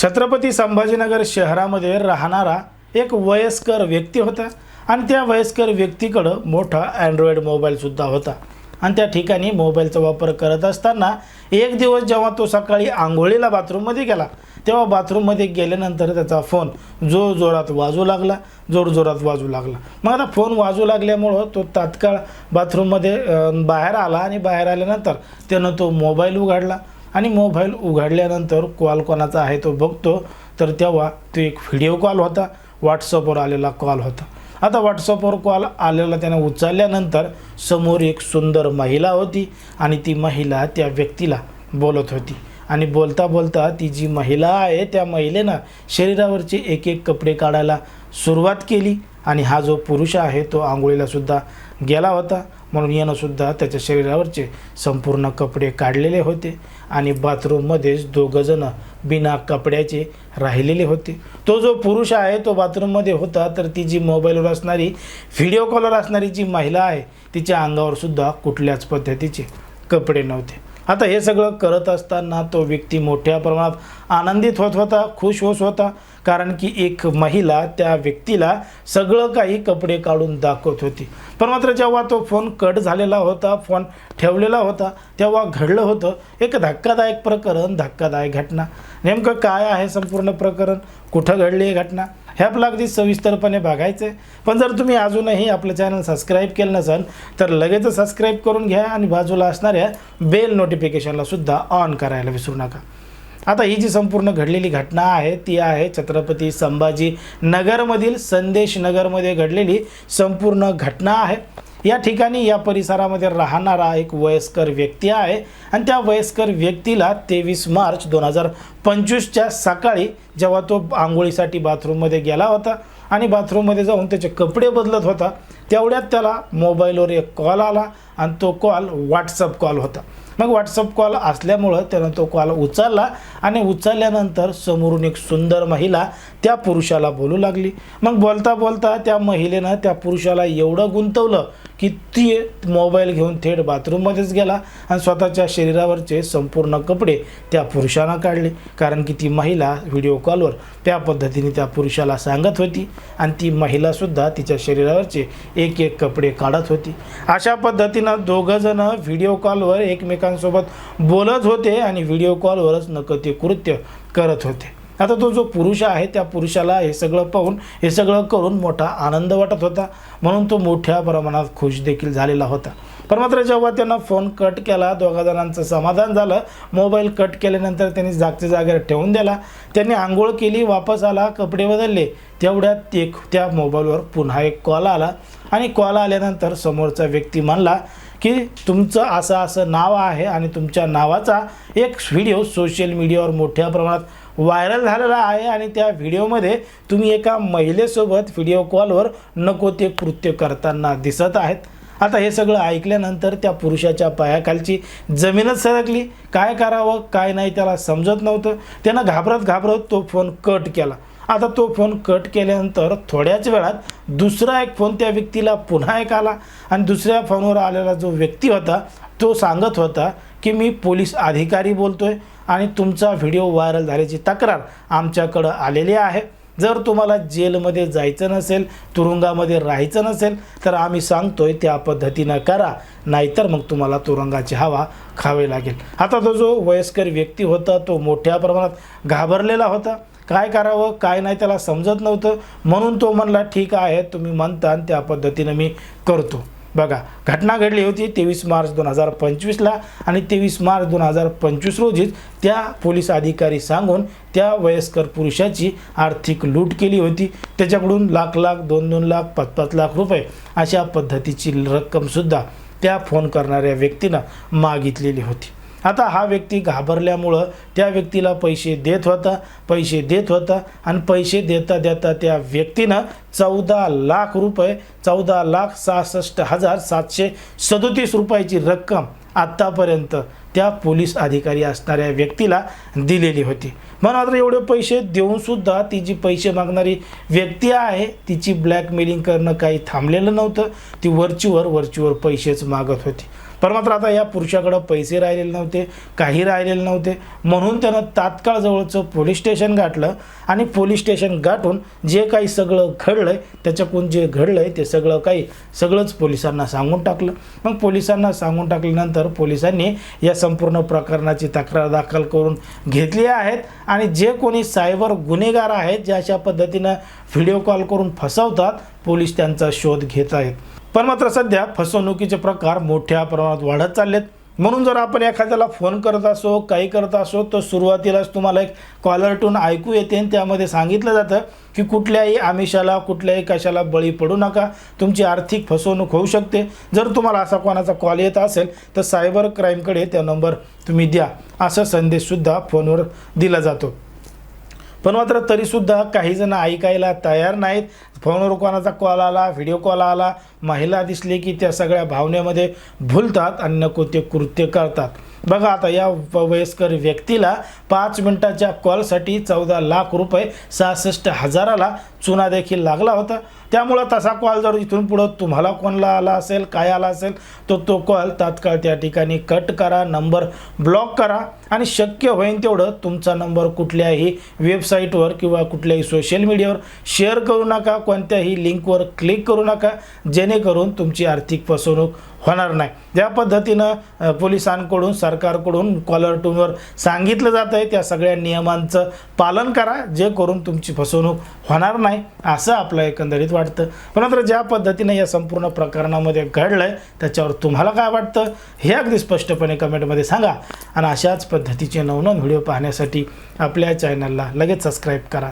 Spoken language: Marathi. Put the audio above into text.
छत्रपती संभाजीनगर शहरामध्ये राहणारा एक वयस्कर व्यक्ती होता आणि त्या वयस्कर व्यक्तीकडं मोठा अँड्रॉइड मोबाईलसुद्धा होता. आणि त्या ठिकाणी मोबाईलचा वापर करत असताना एक दिवस जेव्हा तो सकाळी आंघोळीला बाथरूममध्ये गेला तेव्हा बाथरूममध्ये गेल्यानंतर त्याचा फोन जोर जोरात वाजू लागला जोर जोरात वाजू लागला. मग आता फोन वाजू लागल्यामुळं तो तात्काळ बाथरूममध्ये बाहेर आला आणि बाहेर आल्यानंतर त्यानं तो मोबाईल उघडला. आणि मोबाईल उघडल्यानंतर कॉल कोणाचा आहे तो बघतो. तर तेव्हा तो एक व्हिडिओ कॉल होता. व्हॉट्सअपवर आलेला कॉल होता. आता व्हॉट्सअपवर कॉल आलेला त्याने उचलल्यानंतर समोर एक सुंदर महिला होती आणि ती महिला त्या व्यक्तीला बोलत होती. आणि बोलता बोलता ती जी महिला आहे त्या महिलेनं शरीरावरचे एक एक कपडे काढायला सुरुवात केली. आणि हा जो पुरुष आहे तो आंघोळीलासुद्धा गेला होता. म्हणून यानं सुद्धा त्याच्या शरीरावरचे संपूर्ण कपडे काढलेले होते. आणि बाथरूममध्येच दोघंजणं बिना कपड्याचे राहिलेले होते. तो जो पुरुष आहे तो बाथरूममध्ये होता. तर ती जी मोबाईलवर असणारी व्हिडिओ कॉलवर असणारी जी महिला आहे तिच्या अंगावरसुद्धा कुठल्याच पद्धतीचे कपडे नव्हते. आता हे सगळं करत असताना तो व्यक्ती मोठ्या प्रमाणात आनंदित होत होता खुश होत होता कारण की एक महिला त्या व्यक्तीला सगळं काही कपडे काढून दाखवत होती. पण मात्र जेव्हा तो फोन कट झालेला होता फोन ठेवलेला होता तेव्हा घडलं होतं एक धक्कादायक प्रकरण धक्कादायक घटना. नेमकं काय आहे संपूर्ण प्रकरण? कुठं घडली ही घटना? हे आपलं अगदी सविस्तरपणे बघायचं. आहे पण जर तुम्ही अजूनही आपलं चॅनल सबस्क्राईब केलं नसाल तर लगेच सबस्क्राईब करून घ्या आणि बाजूला असणाऱ्या बेल नोटिफिकेशनला सुद्धा ऑन करायला विसरू नका. आता ही जी संपूर्ण घडलेली घटना आहे ती आहे छत्रपती संभाजी नगरमधील संदेश नगरमध्ये घडलेली संपूर्ण घटना आहे. या ठिकाणी या परिसरामध्ये राहणारा एक वयस्कर व्यक्ती आहे आणि त्या वयस्कर व्यक्तीला तेवीस मार्च दोन हजार पंचवीसच्या सकाळी जेव्हा तो आंघोळीसाठी बाथरूममध्ये गेला होता आणि बाथरूममध्ये जाऊन त्याचे कपडे बदलत होता तेवढ्यात त्याला मोबाईलवर एक कॉल आला आणि तो कॉल व्हॉट्सअप कॉल होता. मग व्हॉट्सअप कॉल असल्यामुळं त्यानं तो कॉल उचलला आणि उचलल्यानंतर समोरून एक सुंदर महिला त्या पुरुषाला बोलू लागली. मग बोलता बोलता त्या महिलेनं त्या पुरुषाला एवढं गुंतवलं की ती मोबाईल घेऊन थेट बाथरूममध्येच गेला आणि स्वतःच्या शरीरावरचे संपूर्ण कपडे त्या पुरुषानं काढले. कारण की ती महिला व्हिडिओ कॉलवर त्या पद्धतीने त्या पुरुषाला सांगत होती आणि ती महिलासुद्धा तिच्या शरीरावरचे एक एक कपडे काढत होती. अशा पद्धतीनं दोघंजणं व्हिडिओ कॉलवर एकमेकांसोबत बोलत होते आणि व्हिडिओ कॉलवरच नकं ते कृत्य करत होते. आता तो जो पुरुष आहे त्या पुरुषाला हे सगळं पाहून हे सगळं करून मोठा आनंद वाटत होता. म्हणून तो मोठ्या प्रमाणात खुश देखील झालेला होता. पण मात्र जेव्हा त्यांना फोन कट केला दोघा जणांचं समाधान झालं. मोबाईल कट केल्यानंतर त्यांनी जागच्या जागेवर ठेवून दिला. त्यांनी आंघोळ केली वापस आला कपडे बदलले. तेवढ्यात एक त्या मोबाईलवर पुन्हा एक कॉल आला. आणि कॉल आल्यानंतर समोरचा व्यक्ती म्हणला की तुमचं असं असं नाव आहे आणि तुमच्या नावाचा एक व्हिडिओ सोशल मीडियावर मोठ्या प्रमाणात व्हायरल झालेला आहे आणि त्या व्हिडिओमध्ये तुम्ही एका महिलेसोबत व्हिडिओ कॉलवर नको ते कृत्य करताना दिसत आहेत. आता हे सगळं ऐकल्यानंतर त्या पुरुषाच्या पायाखालची जमीनच सरकली. काय करावं काय नाही त्याला समजत नव्हतं. त्यानं घाबरत घाबरत तो फोन कट केला. आता तो फोन कट केल्यानंतर थोड्याच वेळात दुसरा एक फोन त्या व्यक्तीला पुन्हा एक आला आणि दुसऱ्या फोनवर आलेला जो व्यक्ती होता तो सांगत होता की मी पोलीस अधिकारी बोलतोय आणि तुमचा व्हिडिओ व्हायरल झाल्याची तक्रार आमच्याकडं आलेली आहे. जर तुम्हाला जेलमध्ये जायचं नसेल तुरुंगामध्ये राहायचं नसेल तर आम्ही सांगतोय त्या पद्धतीनं करा. नाहीतर मग तुम्हाला तुरुंगाची हवा खावे लागेल. आता तो जो वयस्कर व्यक्ती होता तो मोठ्या प्रमाणात घाबरलेला होता. काय करावं काय नाही त्याला समजत नव्हतं. म्हणून तो म्हणला ठीक आहे तुम्ही म्हणता आणि त्या पद्धतीनं मी करतो. बघा घटना घडली होती तेवीस मार्च दोन हजार पंचवीसला आणि तेवीस मार्च दोन हजार पंचवीस रोजीच त्या पोलीस अधिकारी सांगून त्या वयस्कर पुरुषाची आर्थिक लूट केली होती. त्याच्याकडून लाख लाख दोन दोन लाख पाच पाच लाख रुपये अशा पद्धतीची रक्कमसुद्धा त्या फोन करणाऱ्या व्यक्तीनं मागितलेली होती. आता हा व्यक्ती घाबरल्यामुळं त्या व्यक्तीला पैसे देत होता पैसे देत होता आणि पैसे देता देता त्या व्यक्तीनं चौदा लाख रुपये चौदा लाख सहासष्ट हजार सातशे सदोतीस रुपयाची रक्कम आत्तापर्यंत त्या पोलीस अधिकारी असणाऱ्या व्यक्तीला दिलेली होती. मग मात्र एवढे पैसे देऊनसुद्धा ती जी पैसे मागणारी व्यक्ती आहे तिची ब्लॅकमेलिंग करणं काही थांबलेलं नव्हतं. ती वरचीवर वरचीवर पैसेच मागत होती. पण मात्र आता या पुरुषाकडं पैसे राहिलेले नव्हते काही राहिलेले नव्हते. म्हणून त्यानं तात्काळ जवळचं पोलीस स्टेशन गाठलं आणि पोलीस स्टेशन गाठून जे काही सगळं घडलं आहे त्याच्याकडून जे घडलं आहे ते सगळं काही सगळंच पोलिसांना सांगून टाकलं. मग पोलिसांना सांगून टाकल्यानंतर पोलिसांनी या संपूर्ण प्रकरणाची तक्रार दाखल करून घेतली आहेत आणि जे कोणी सायबर गुन्हेगार आहेत जे अशा पद्धतीनं व्हिडिओ कॉल करून फसवतात पोलीस त्यांचा शोध घेत आहेत. पण मात्र सध्या फसवणुकीचे प्रकार मोठ्या प्रमाणात वाढत चाललेत. म्हणून जर आपण एखाद्याला फोन करत असो काही करत असो तर सुरुवातीलाच तुम्हाला एक कॉलर टून ऐकू येते आणि त्यामध्ये सांगितलं जातं की कुठल्याही आमिषाला कुठल्याही कशाला बळी पडू नका. तुमची आर्थिक फसवणूक होऊ शकते. जर तुम्हाला असा कोणाचा कॉल येत असेल तर सायबर क्राईमकडे त्या नंबर तुम्ही द्या. असा संदेशसुद्धा फोनवर दिला जातो. पण मात्र तरीसुद्धा काही जण ऐकायला तयार नाहीत. फोनवर कोणाचा कॉल आला व्हिडिओ कॉल आला महिला दिसली की त्या सगळ्या भावनेमध्ये भुलतात आणि नको ते कृत्य करतात. बघा आता या व- वयस्कर व्यक्तीला पाच मिनिटाच्या कॉलसाठी चौदा लाख रुपये सहासष्ट हजाराला चुना देखील लागला होता. त्यामुळं तसा कॉल जर इथून पुढं तुम्हाला कोणाला आला असेल काय आला असेल तर तो कॉल तात्काळ त्या ठिकाणी कट करा नंबर ब्लॉक करा आणि शक्य होईल तेवढं तुमचा नंबर कुठल्याही वेबसाईटवर किंवा कुठल्याही सोशल मीडियावर शेअर करू नका. कोणत्याही लिंकवर क्लिक करू नका. जेणेकरून तुमची आर्थिक फसवणूक होणार नाही. ज्या पद्धतीनं पोलिसांकडून सरकारकडून कॉलर टूनवर सांगितलं जातं आहे त्या सगळ्या नियमांचं पालन करा. जे करून तुमची फसवणूक होणार नाही. असं आपलं एकंदरीत वाटतं. पण मात्र ज्या पद्धतीनं या संपूर्ण प्रकरणामध्ये घडलं आहे त्याच्यावर तुम्हाला काय वाटतं? हे अगदी स्पष्टपणे कमेंटमध्ये सांगा. आणि अशाच पद्धतीचे नवनवीन व्हिडिओ पाहण्यासाठी आपल्या चॅनलला लगेच सबस्क्राईब करा.